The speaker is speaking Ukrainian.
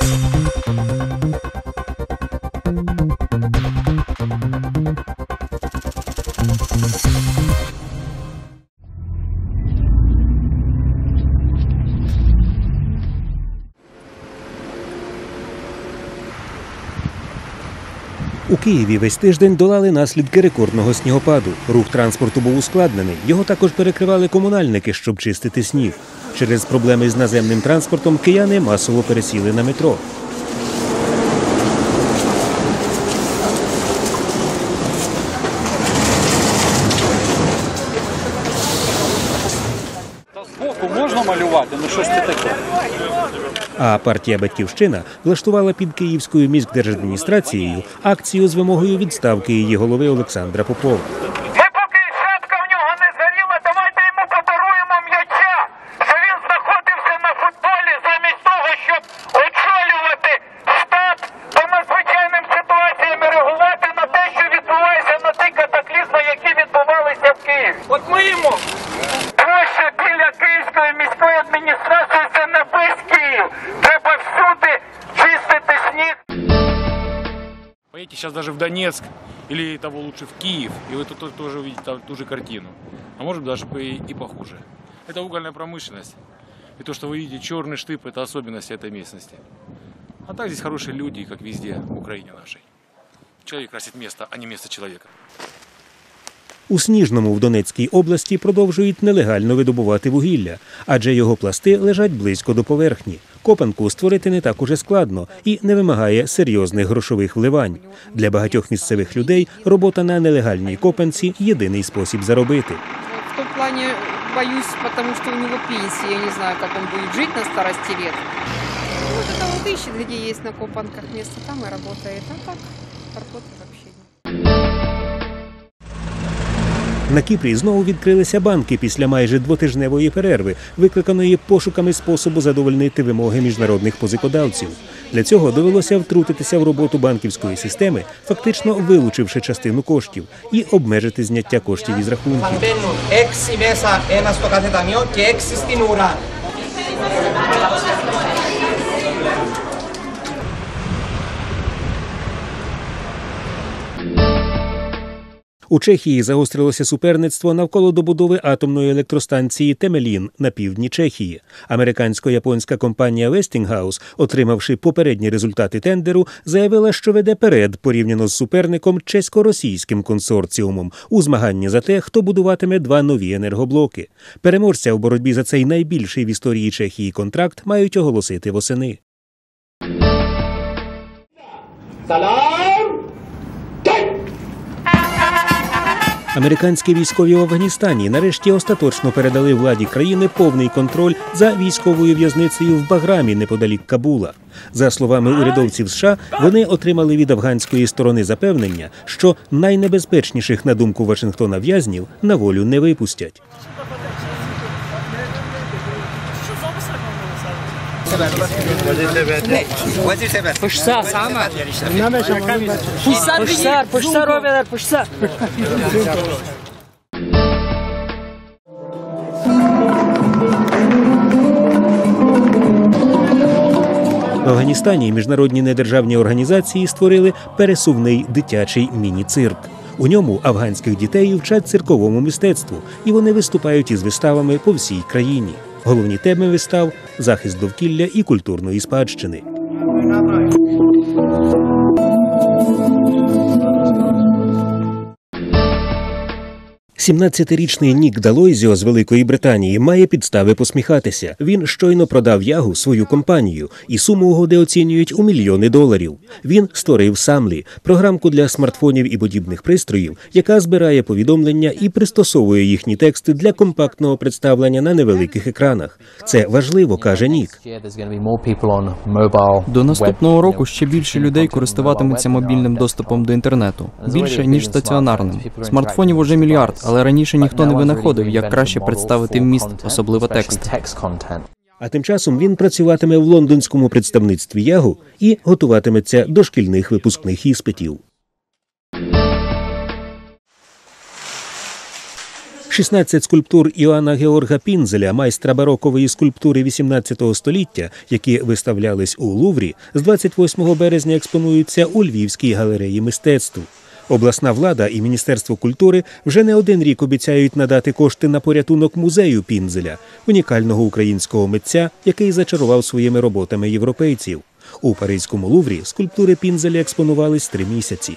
うん。У Києві весь тиждень долали наслідки рекордного снігопаду. Рух транспорту був ускладнений. Його також перекривали комунальники, щоб чистити сніг. Через проблеми з наземним транспортом кияни масово пересіли на метро. Малювати, ну щось це таке. А партія Батьківщина влаштувала під Київською міськдержадміністрацією акцію з вимогою відставки її голови Олександра Попова. Поедете сейчас даже в Донецк или того лучше в Киев, и вы тут то- тоже увидите ту же картину. А может даже и, и похуже. Это угольная промышленность. И то, что вы видите черный штып, это особенность этой местности. А так здесь хорошие люди, как везде в Украине нашей. Человек красит место, а не место человека. У Сніжному в Донецькій області продовжують нелегально видобувати вугілля, адже його пласти лежать близько до поверхні. Копанку створити не так уже складно і не вимагає серйозних грошових вливань. Для багатьох місцевих людей робота на нелегальній копанці єдиний спосіб заробити. В том плане боюсь, потому что у него пенсия, я не знаю, как он будет жить на старости лет. Ну, Вот это вот ищет, где есть на Копанках место, там и работает. А так, работы На Кіпрі знову відкрилися банки після майже двотижневої перерви, викликаної пошуками способу задовольнити вимоги міжнародних позикодавців. Для цього довелося втрутитися в роботу банківської системи, фактично вилучивши частину коштів, і обмежити зняття коштів із рахунків. У Чехії загострилося суперництво навколо добудови атомної електростанції Темелін на півдні Чехії. Американсько-японська компанія Westinghouse, отримавши попередні результати тендеру, заявила, що веде перед порівняно з суперником чесько-російським консорціумом у змаганні за те, хто будуватиме два нові енергоблоки. Переможця в боротьбі за цей найбільший в історії Чехії контракт мають оголосити восени. Salam! Американські військові в Афганістані нарешті остаточно передали владі країни повний контроль за військовою в'язницею в Баграмі неподалік Кабула. За словами урядовців США, вони отримали від афганської сторони запевнення, що найнебезпечніших на думку Вашингтона в'язнів на волю не випустять. Puşsar, puşsar Roveler, puşsar. В Афганістані міжнародні недержавні організації створили пересувний дитячий міні-цирк. У ньому афганських дітей вчать цирковому мистецтву, і вони виступають із виставами по всій країні. Головні теми вистав захист довкілля і культурної спадщини. 17-річний Нік Далойзіо з Великої Британії має підстави посміхатися. Він щойно продав Ягу свою компанію, і суму угоди оцінюють у мільйони доларів. Він створив Самлі програмку для смартфонів і подібних пристроїв, яка збирає повідомлення і пристосовує їхні тексти для компактного представлення на невеликих екранах. Це важливо, каже Нік. До наступного року ще більше людей користуватимуться мобільним доступом до інтернету, більше ніж стаціонарним. Смартфонів уже мільярд, але раніше ніхто не винаходив, як краще представити вміст, особливо текст. А тим часом він працюватиме в лондонському представництві Ягу і готуватиметься до шкільних випускних іспитів. 16 скульптур Іоанна Георга Пінзеля, майстра барокової скульптури 18 століття, які виставлялись у Луврі, з 28 березня експонуються у Львівській галереї мистецтв. Обласна влада і Міністерство культури вже не один рік обіцяють надати кошти на порятунок музею Пінзеля, унікального українського митця, який зачарував своїми роботами європейців. У Паризькому Луврі скульптури Пінзеля експонувались три місяці.